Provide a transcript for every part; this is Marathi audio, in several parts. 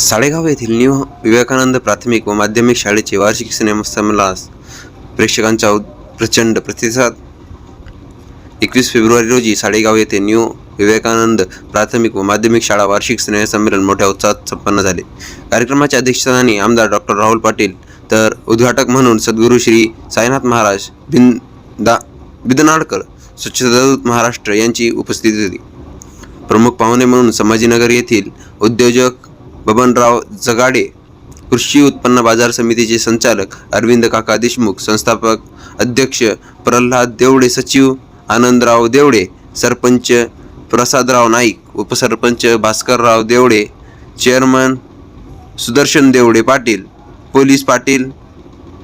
साडेगाव येथील न्यू विवेकानंद प्राथमिक व माध्यमिक शाळेचे वार्षिक सिनेमास प्रेक्षकांचा प्रचंड प्रतिसाद. एकवीस फेब्रुवारी रोजी साडेगाव येथे न्यू विवेकानंद प्राथमिक व माध्यमिक शाळा वार्षिक स्नेहसंमेलन मोठ्या उत्साहात संपन्न झाले. कार्यक्रमाच्या अध्यक्षस्थानी आमदार डॉक्टर राहुल पाटील तर उद्घाटक म्हणून सद्गुरू श्री साईनाथ महाराज बिंदा बिदनाडकर स्वच्छतादूत महाराष्ट्र यांची उपस्थिती होती. प्रमुख पाहुणे म्हणून संभाजीनगर येथील उद्योजक बबनराव जगाडे कृषी उत्पन्न बाजार समितीचे संचालक अरविंद काका देशमुख संस्थापक अध्यक्ष प्रल्हाद देवडे सचिव आनंदराव देवडे सरपंच प्रसादराव नाईक उपसरपंच भास्करराव देवडे चेअरमन सुदर्शन देवडे पाटील पोलीस पाटील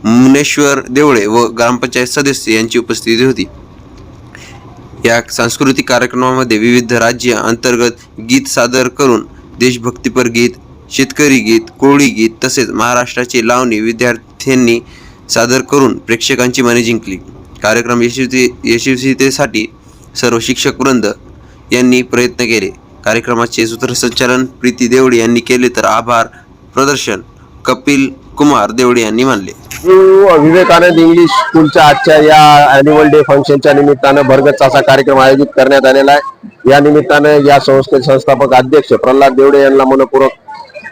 मुनेश्वर देवळे व ग्रामपंचायत सदस्य यांची उपस्थिती होती. या सांस्कृतिक कार्यक्रमामध्ये विविध राज्य अंतर्गत गीत सादर करून देशभक्तीपर गीत शेतकरी गीत कोळी गीत तसेच महाराष्ट्राची लावणी विद्यार्थ्यांनी सादर करून प्रेक्षकांची मने जिंकली. कार्यक्रम यशस्वी यशस्वीतेसाठी सर्व शिक्षक वृंद यांनी प्रयत्न केले. कार्यक्रमाचे सूत्रसंचालन प्रीती देवडे यांनी केले तर आभार. प्रदर्शन कपिल कुमार देवडे यांनी मानले. विवेकानंद इंग्लिश स्कूलच्या आजच्या या अॅन्युअल डे फंक्शनच्या निमित्तानं भरगच्च असा कार्यक्रम आयोजित करण्यात आलेला आहे. या निमित्तानं या संस्थेचे संस्थापक अध्यक्ष प्रल्हाद देवडे यांना मनपूर्वक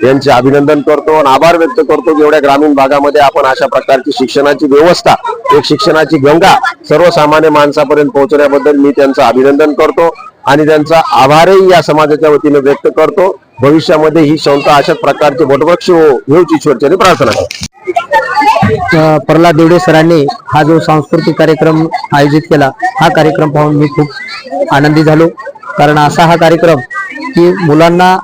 यांचे अभिनंदन करतो आणि आभार व्यक्त करतो की एवढ्या ग्रामीण भागामध्ये आपण अशा प्रकारची शिक्षणाची व्यवस्था एक शिक्षणाची गंगा सर्वसामान्य माणसापर्यंत पोहोचण्याबद्दल मी त्यांचं अभिनंदन करतो आणि त्यांचा आभारही या समाजाच्या वतीने व्यक्त करतो. भविष्यामध्ये ही संस्था अशा प्रकारचे वटवृक्ष हो ईश्वरच्याने प्रार्थना करतो. प्रल्हाद देवडे सरांनी हा जो सांस्कृतिक कार्यक्रम आयोजित केला हा कार्यक्रम पाहून मी खूप आनंदी झालो. कारण असा हा कार्यक्रम की मुलांना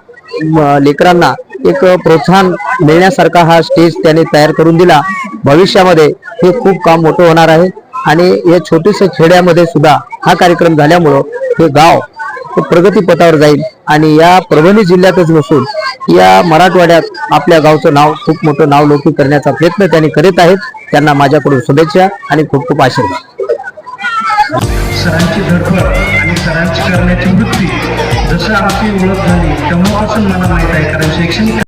लेकरांना एक प्रोत्साहन मिळण्यासारखा हा स्टेज त्याने तयार करून दिला. भविष्यामध्ये हे खूप काम मोठं होणार आहे. आणि या छोट्याशा खेड्यामध्ये सुद्धा हा कार्यक्रम झाल्यामुळं हे गाव प्रगतीपथावर जाईल. आणि या परभणी जिल्ह्यातच नसून या मराठवाड्यात आपल्या गावचं नाव खूप मोठं नाव लौकिक करण्याचा प्रयत्न त्यांनी करीत आहेत. त्यांना माझ्याकडून शुभेच्छा आणि खूप खूप आशीर्वाद. करण्याची वृत्ती. जसं आमची ओळख झाली तेव्हापासून मला माहीत आहे कारण शैक्षणिक